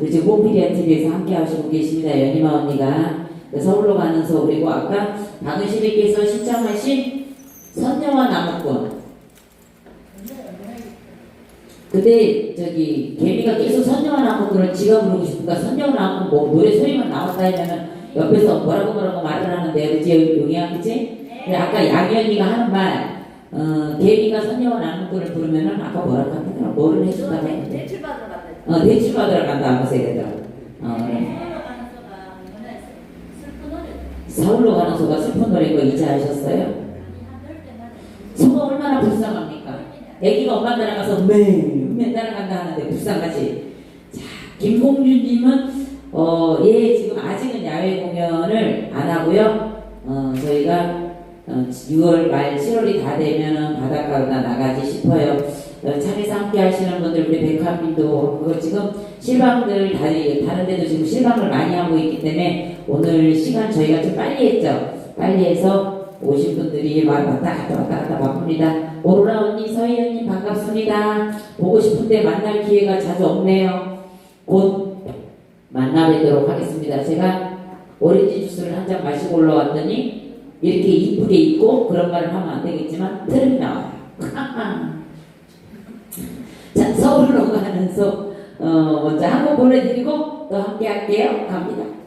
우리 지금 꽃피디아 TV에서 함께 하시고 계십니다. 연희마 언니가 그 서울로 가는 소 그리고 아까 박은실이께서 신청하신 선녀와 나무꾼 근데 저기 개미가 계속 선녀와 나무꾼을 지가 부르고 싶으니까 선녀와 나무꾼 뭐 노래 소리만 나왔다 하면은 옆에서 뭐라고 뭐라고 말을 하는데 그치 용이야 그치? 근데 아까 양현이가 하는 말 어, 개미가 선녀와 나무꾼을 부르면은 아까 뭐라고 하더라 뭐를 해준다고 했는데. 어, 대출 받으러 간다 하면서 얘기하더라고 어, 그래. 서울로 가는 소가 슬픈 노래인 거 이제 아셨어요? 소가 얼마나 불쌍합니까? 애기가 엄마 따라가서 매매 따라간다 하는데 불쌍하지. 자, 김공준님은 어, 예, 지금 아직은 야외 공연을 안 하고요. 어, 저희가 어, 6월 말 7월이 다 되면은 바닷가로 다 나가지 싶어요. 어, 차에서 함께 하시는 분들 우리 백합님도 그거 지금 실방들 다리 다른 데도 지금 실방을 많이 하고 있기 때문에 오늘 시간 저희가 좀 빨리 했죠. 빨리 해서 오신 분들이 막 왔다 갔다 왔다 갔다 바쁩니다. 오로라 언니, 서희 언니 반갑습니다. 보고 싶은데 만날 기회가 자주 없네요. 곧 만나 뵙도록 하겠습니다. 제가 오렌지 주스를 한 잔 마시고 올라왔더니 이렇게 이쁘게 입고 그런 말을 하면 안 되겠지만 트름이 나와요. 자, 서울로 소 어, 먼저 한곡 보내드리고 또 함께 할게요. 갑니다.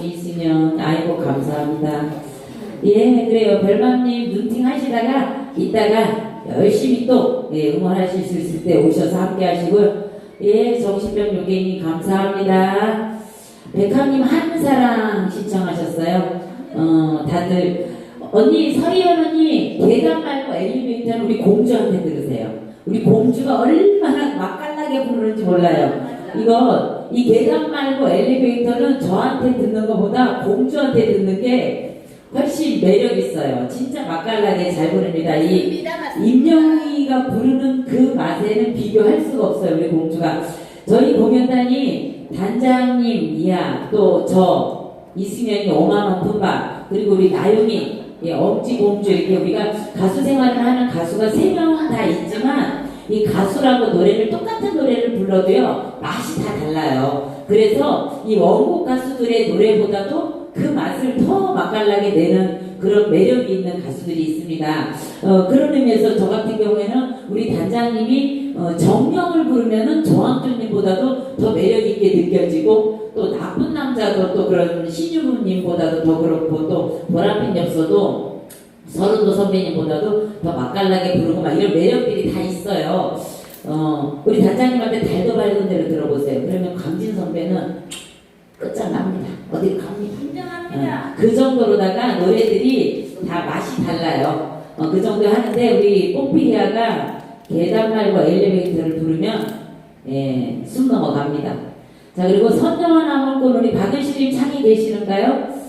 20주년 아이고 감사합니다. 예 그래요 별맘님 눈팅 하시다가 이따가 열심히 또 예, 응원하실 수 있을 때 오셔서 함께 하시고요. 예 정신병 요괴님 감사합니다. 백합님 한사랑 신청하셨어요. 어 다들 언니 서희연 언니 계단 말고 엘리베이터는 우리 공주한테 들으세요. 우리 공주가 얼마나 맛깔나게 부르는지 몰라요. 이거 이 계단 말고 엘리베이터는 저한테 듣는 것보다 공주한테 듣는 게 훨씬 매력 있어요. 진짜 맛깔나게 잘 부릅니다. 이 임영희가 부르는 그 맛에는 비교할 수가 없어요. 우리 공주가 저희 공연단이 단장님 이하 또 저 이승현이 5만원 품바 그리고 우리 나영이 예, 엄지 공주 이렇게 우리가 가수 생활을 하는 가수가 세 명은 다 있지만 이 가수라고 노래를 똑같은 노래를 불러도요 맛이 다 달라요. 그래서 이 원곡 가수들의 노래보다도 그 맛을 더 맛깔나게 내는 그런 매력이 있는 가수들이 있습니다. 어, 그런 의미에서 저 같은 경우에는 우리 단장님이 어, 정령을 부르면은 조항준님보다도 더 매력 있게 느껴지고 또 나쁜 남자도 또 그런 신유부님보다도 더 그렇고 또 보랏빛 엽서도 서른도 선배님보다도 더 맛깔나게 부르고 막 이런 매력들이 다 있어요. 어, 우리 단장님한테 달도 밝은 대로 들어보세요. 그러면 강진 선배는 끝장납니다. 어디 갑니다. 어, 그 정도로다가 노래들이 다 맛이 달라요. 어, 그 정도 하는데 우리 뽕피리아가 계단 말고 엘리베이터를 부르면 예, 숨 넘어갑니다. 자 그리고 선정한 나물꾼 우리 박은실님 창이 계시는가요?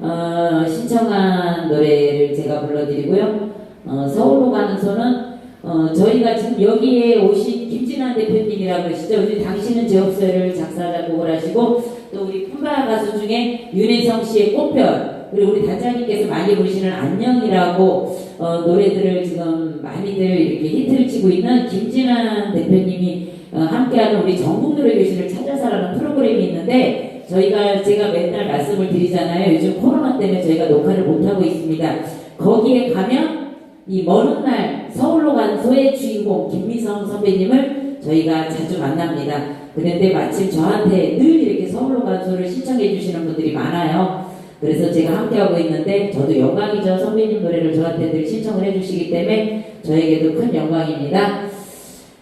어, 신청한 노래를 제가 불러드리고요. 어, 서울로 가는 소는 어, 저희가 지금 여기에 오신 김진환 대표님이라고 그러시죠. 우리 당신은 제 없어요를 작사 작곡을 하시고 또 우리 품바 가수 중에 윤혜성 씨의 꽃별 그리고 우리 단장님께서 많이 부르시는 안녕이라고 어, 노래들을 지금 많이들 이렇게 히트를 치고 있는 김진환 대표님이 어, 함께하는 우리 전국 노래 교실을 찾아서라는 프로그램이 있는데 저희가 제가 맨날 말씀을 드리잖아요. 요즘 코로나 때문에 저희가 녹화를 못 하고 있습니다. 거기에 가면 이먼 훗날 서울로 간 소의 주인공 김미성 선배님을 저희가 자주 만납니다. 그런데 마침 저한테 늘 이렇게 서울로 간 소를 신청해 주시는 분들이 많아요. 그래서 제가 함께하고 있는데 저도 영광이죠. 선배님 노래를 저한테 늘 신청을 해주시기 때문에 저에게도 큰 영광입니다.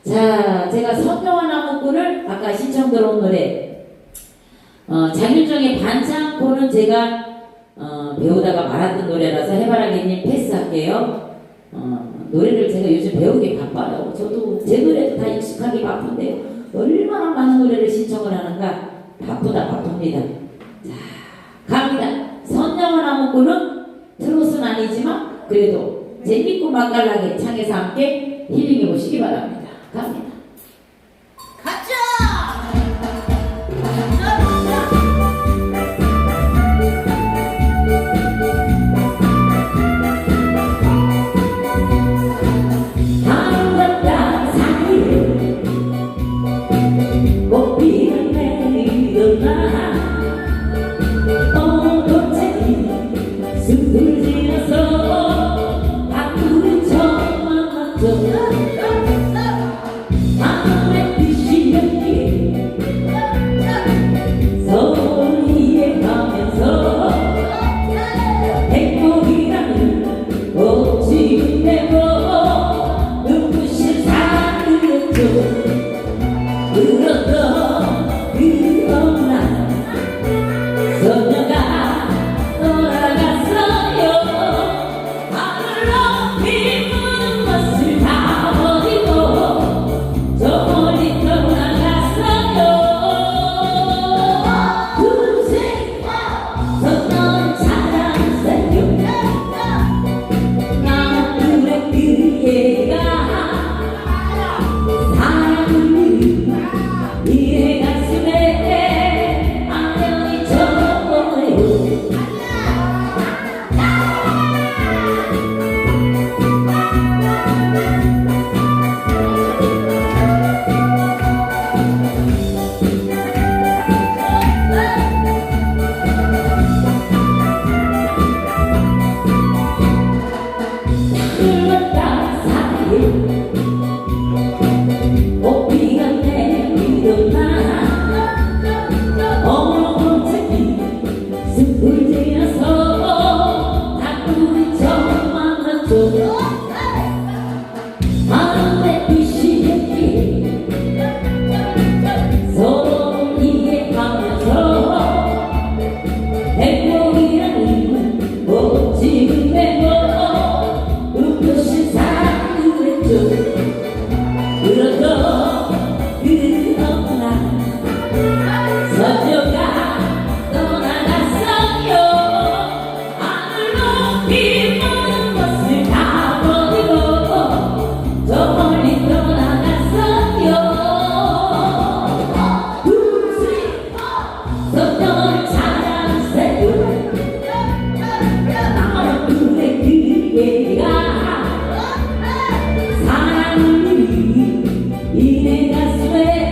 자, 제가 선명한 나무꾼을 아까 신청 들어온 노래 어, 장윤정의 반창고는 제가 어, 배우다가 말았던 노래라서 해바라기님 패스할게요. 어, 노래를 제가 요즘 배우기 바빠요. 저도 제 노래도 다 익숙하기 바쁜데 얼마나 많은 노래를 신청을 하는가 바쁘다 바쁩니다. 자, 갑니다. 선정한 나무꾼은 트롯은 아니지만 그래도 재밌고 맛깔나게 창에서 함께 힐링해 보시기 바랍니다. 갑니다. 哦 이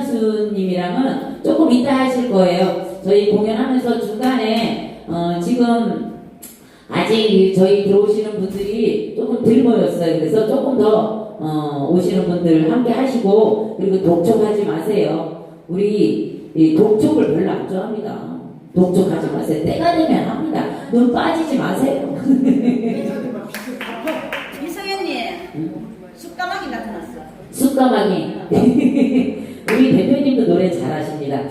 우리 김판수님이랑은 조금 이따 하실 거예요. 저희 공연하면서 중간에, 어, 지금 아직 저희 들어오시는 분들이 조금 덜 모였어요. 그래서 조금 더 어, 오시는 분들 함께 하시고 그리고 독촉하지 마세요. 우리 이 독촉을 별로 안 좋아합니다. 독촉하지 마세요. 때가 되면 합니다. 눈 빠지지 마세요. 이성현님 쑥까마귀 나타났어. 쑥가마귀. 우리 대표님도 노래 잘하십니다.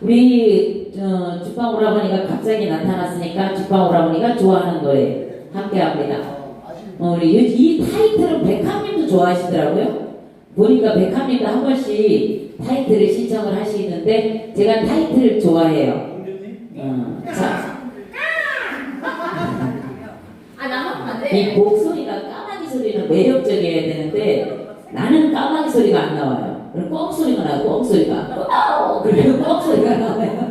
우리 어, 주방 오라버니가 갑자기 나타났으니까 주방 오라버니가 좋아하는 노래 함께 합니다. 어, 우리 이, 이 타이틀은 백합님도 좋아하시더라고요. 보니까 백합님도 한 번씩 타이틀을 신청을 하시는데 제가 타이틀을 좋아해요. 어, 자, 아. 이 목소리가 까마귀 소리는 매력적이어야 되는데 나는 까마귀 소리가 안 나와요. 그럼 꽁 소리가 나고 꽁 소리가 와우 그리고 꽁 소리가 나와요.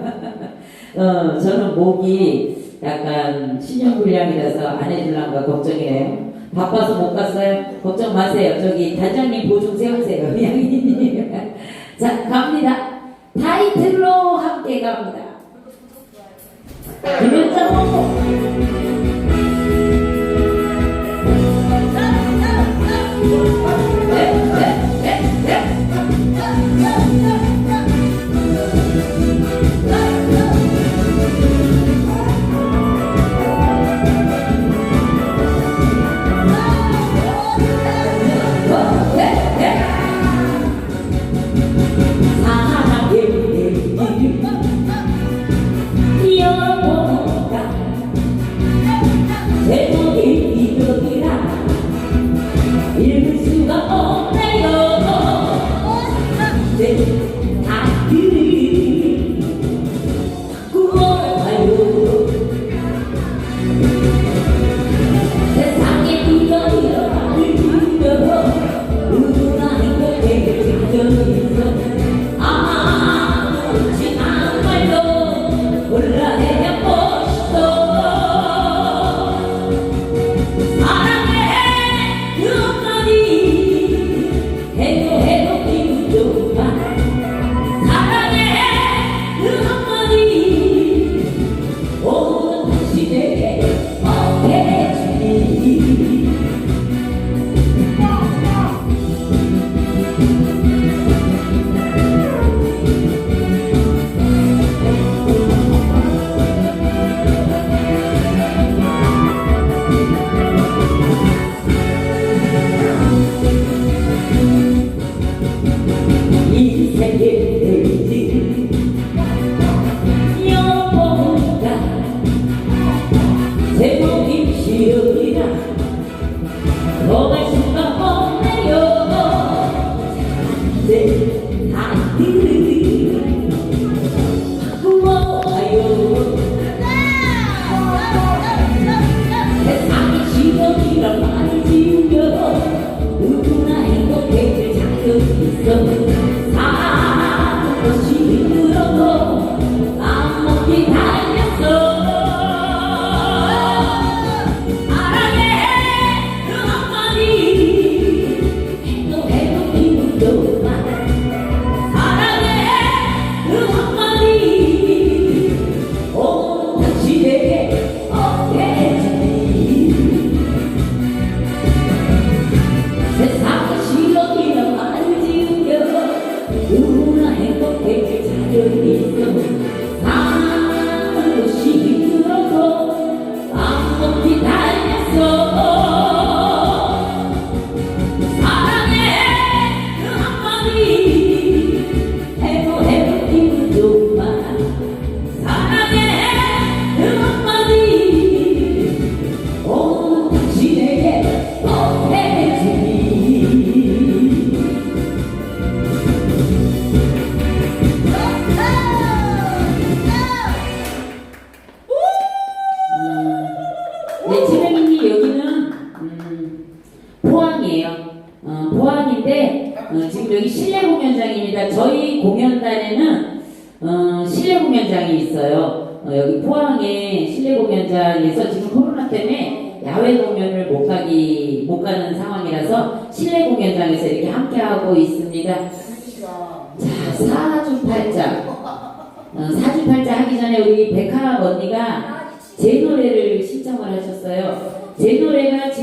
어 저는 목이 약간 신용 불량이라서 안 해줄란가 걱정이에요. 바빠서 못 갔어요. 걱정 마세요. 저기 단장님 보증 세우세요. 양이님. 자 갑니다. 타이틀로 함께 갑니다. 김현정 네,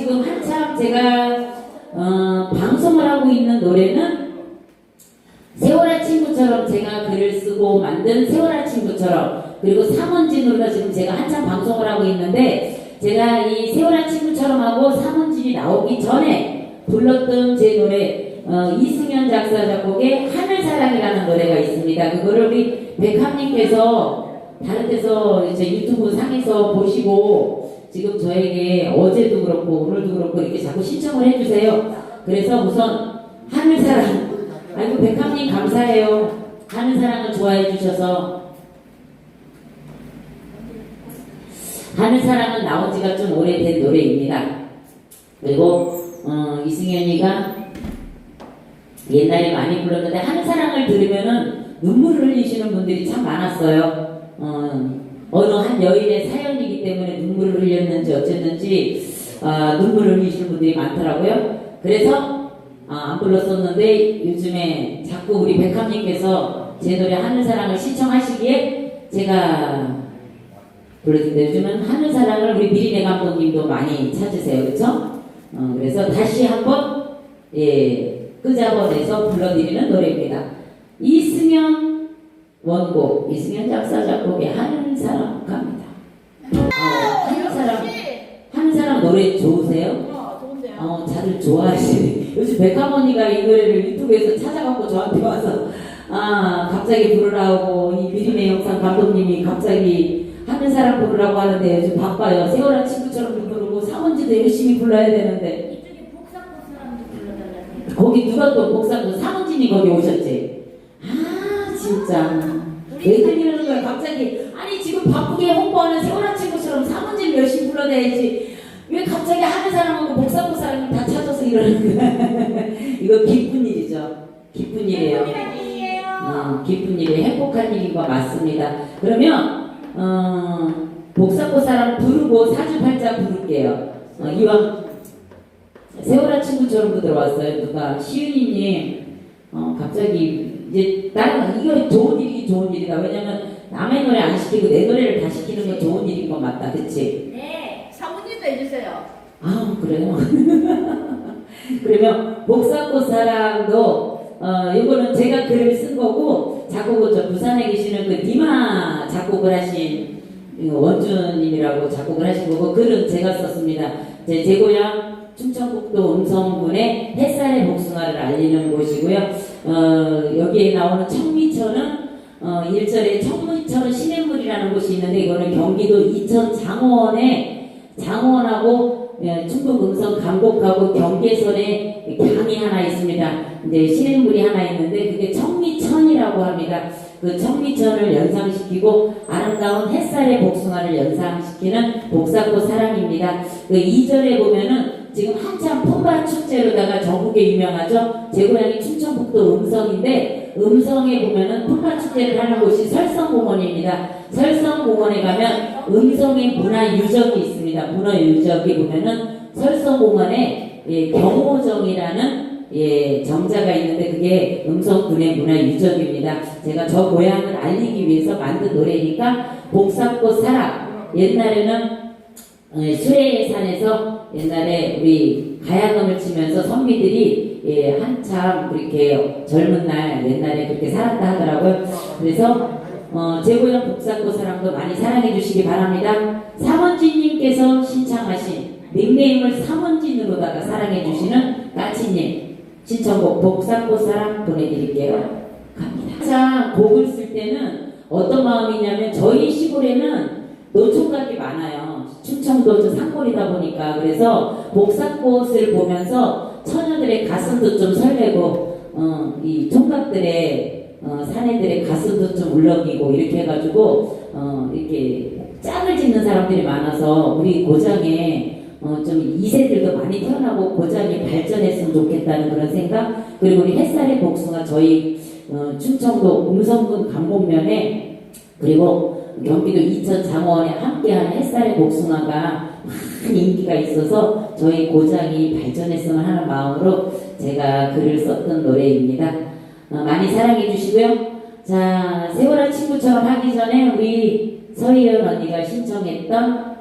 지금 한참 제가 어, 방송을 하고 있는 노래는 세월아 친구처럼 제가 글을 쓰고 만든 세월아 친구처럼 그리고 삼원진으로 지금 제가 한참 방송을 하고 있는데 제가 이 세월아 친구처럼 하고 삼원진이 나오기 전에 불렀던 제 노래 어, 이승현 작사 작곡의 하늘사랑이라는 노래가 있습니다. 그거를 우리 백합님께서 다른 데서 이제 유튜브 상에서 보시고 지금 저에게 어제도 그렇고 오늘도 그렇고 이렇게 자꾸 신청을 해주세요. 그래서 우선 하늘 사랑 아이고 백합님 감사해요. 하늘 사랑을 좋아해 주셔서 하늘 사랑은 나온 지가 좀 오래된 노래입니다. 그리고 어, 이승현이가 옛날에 많이 불렀는데 하늘 사랑을 들으면은 눈물을 흘리시는 분들이 참 많았어요. 어, 어느 한 여인의 사연이기 때문에 눈물을 흘렸는지 어쨌는지 아, 눈물을 흘리시는 분들이 많더라고요. 그래서 아, 안 불렀었는데 요즘에 자꾸 우리 백합님께서 제 노래 하늘사랑을 신청하시기에 제가 불러드립니다. 요즘은 하늘사랑을 우리 미리네 감독님도 많이 찾으세요. 그렇죠? 어, 그래서 다시 한번 예, 끄잡아내서 불러드리는 노래입니다. 이승현 원곡, 이승현 작사 작곡의 하늘 사랑 갑니다. 어, 하늘사랑, 하늘사랑 노래 좋으세요? 좋은데요? 어, 다들 좋아하시네. 요즘 백화머니가 이 노래를 유튜브에서 찾아갖고 저한테 와서, 아, 갑자기 부르라고, 이 미리네 영상 감독님이 갑자기 하는 사람 부르라고 하는데 요즘 바빠요. 세월한 친구처럼 부르고 사원지도 열심히 불러야 되는데, 이쪽에 복사꽃 사람도 불러달라고. 거기 누가 또 복사도 사원진이 거기 오셨지? 아, 진짜. 왜들 이러는 거야, 갑자기. 아니, 지금 바쁘게 홍보하는 세월한 친구처럼 사원진 열심히 불러내야지. 왜 갑자기 하는 사람하고 복사꽃 사람이 다 찾아서 이러는 거야? 이거 기쁜 일이죠. 기쁜 일이에요. 일이에요. 어, 기쁜 일이 행복한 일인 거 맞습니다. 그러면 어, 복사꽃 사람 부르고 사주팔자 부를게요. 어, 이왕 세월아 친구처럼 들어왔어요. 누가 시윤이님 어, 갑자기 이제 나는 이거 좋은 일이 좋은 일이다. 왜냐면 남의 노래 안 시키고 내 노래를 다 시키는 건 좋은 일인 거 맞다. 그치? 네, 사모님도 해주세요. 아 그래요? 그러면 목사꽃 사랑도 어 이거는 제가 글을 쓴 거고 작곡은 저 부산에 계시는 그 디마 작곡을 하신 원주님이라고 작곡을 하신 거고 글은 제가 썼습니다. 제, 제 고향 충청북도 음성군의 햇살의 복숭아를 알리는 곳이고요. 어, 여기에 나오는 청미천은 어, 일절에 청미천 시냇물이라는 곳이 있는데 이거는 경기도 이천 장원에 장원하고 예, 충북 음성 강곡하고 경계선에 강이 하나 있습니다. 이제 시냇물이 하나 있는데 그게 청미천이라고 합니다. 그 청미천을 연상시키고 아름다운 햇살의 복숭아를 연상시키는 복사꽃 사랑입니다. 그 2절에 보면은 지금 한참 품바 축제로다가 전국에 유명하죠. 제 고향이 충청북도 음성인데 음성에 보면은 품바 축제를 하는 곳이 설성공원입니다. 설성공원에 가면 음성의 문화 유적이 있습니다. 문화 유적이 보면은 설성공원에 예, 경호정이라는 예, 정자가 있는데 그게 음성군의 문화 유적입니다. 제가 저 고향을 알리기 위해서 만든 노래니까 복사꽃 사랑 옛날에는 어, 수레의 산에서 옛날에 우리 가야금을 치면서 선비들이 예, 한참 그렇게 젊은 날 옛날에 그렇게 살았다 하더라고요. 그래서 어, 제 고향 복사꽃 사랑도 많이 사랑해 주시기 바랍니다. 사원진님께서 신청하신 닉네임을 사원진으로다가 사랑해 주시는 까치님 신청곡 복사꽃 사랑 보내드릴게요. 갑니다. 항상 곡을 쓸 때는 어떤 마음이냐면 저희 시골에는 노총각이 많아요. 충청도 저 산골이다 보니까 그래서 복사꽃을 보면서 처녀들의 가슴도 좀 설레고 어, 이 총각들의 어, 사내들의 가슴도 좀 울렁이고 이렇게 해가지고 어, 이렇게 짝을 짓는 사람들이 많아서 우리 고장에 어, 좀 2세들도 많이 태어나고 고장이 발전했으면 좋겠다는 그런 생각 그리고 우리 햇살의 복숭아 저희 어, 충청도 음성군 강곡면에 그리고 경기도 이천 장원에 함께하는 햇살의 복숭아가 큰 인기가 있어서 저희 고장이 발전했으면 하는 마음으로 제가 글을 썼던 노래입니다. 어, 많이 사랑해 주시고요. 자, 세월아 친구처럼 하기 전에 우리 서희연 언니가 신청했던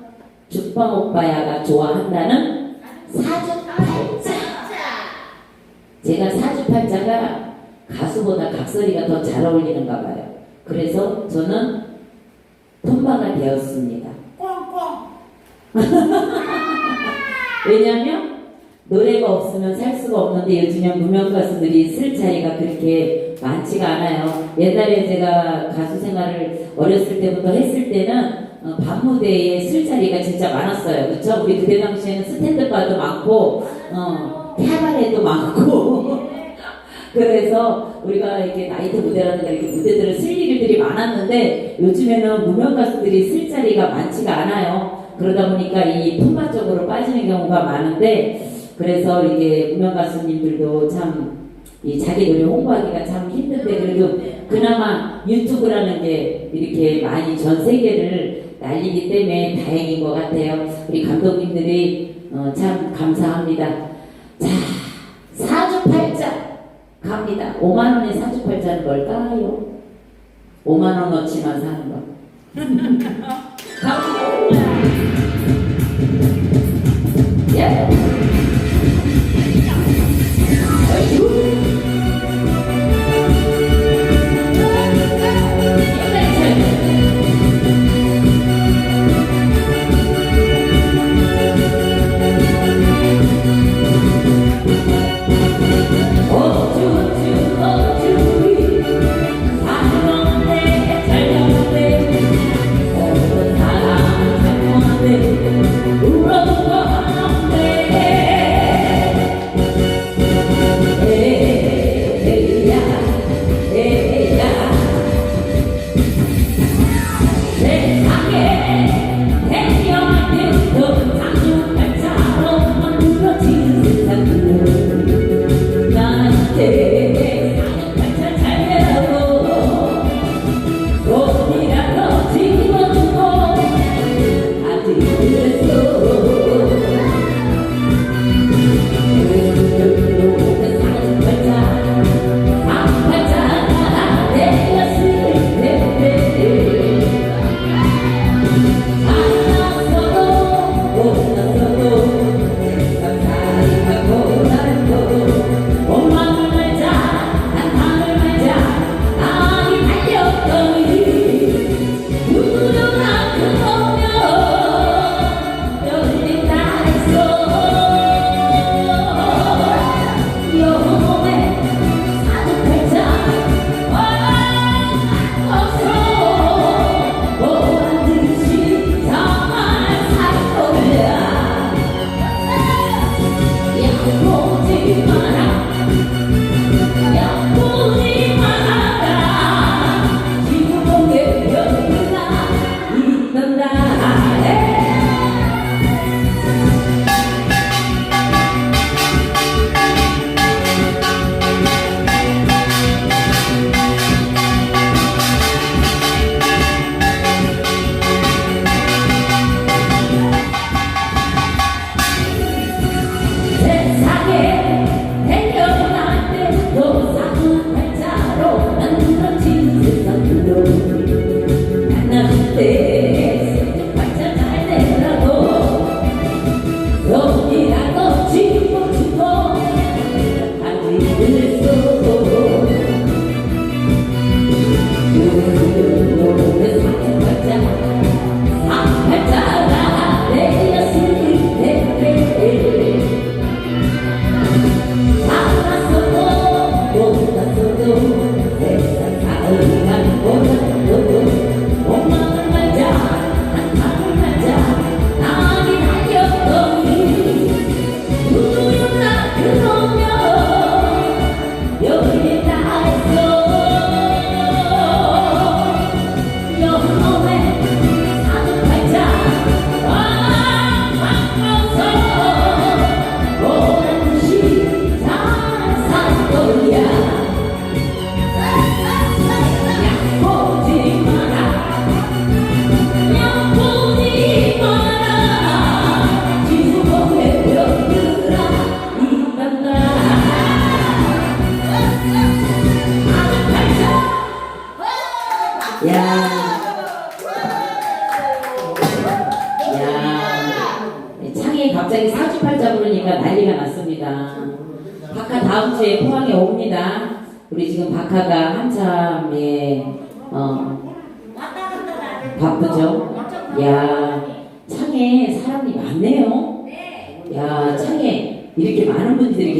죽방 오빠야가 좋아한다는 사주팔자. 제가 사주팔자가 가수보다 각설이가 더 잘 어울리는가 봐요. 그래서 저는 톤바가 되었습니다. 왜냐하면 노래가 없으면 살 수가 없는데 요즘에 무명 가수들이 쓸 자리가 그렇게 많지가 않아요. 옛날에 제가 가수 생활을 어렸을 때부터 했을 때는 어, 밤 무대에 쓸 자리가 진짜 많았어요. 그렇죠? 우리 그때 당시에는 스탠드바도 많고 어, 캐바레도 많고 그래서 우리가 이렇게 나이트 무대라든가 이렇게 무대들을 쓸 일들이 많았는데 요즘에는 무명 가수들이 쓸 자리가 많지가 않아요. 그러다 보니까 이 품바 쪽으로 빠지는 경우가 많은데 그래서 이게 무명 가수님들도 참 이 자기 노래 홍보하기가 참 힘든데 그래도 그나마 유튜브라는 게 이렇게 많이 전 세계를 날리기 때문에 다행인 것 같아요. 우리 감독님들이 어, 참 감사합니다. 자, 사주팔자 갑니다. 5만 원의 사주팔자는 뭘까요? 5만 원어치만 사는 거. 갑니다. 예.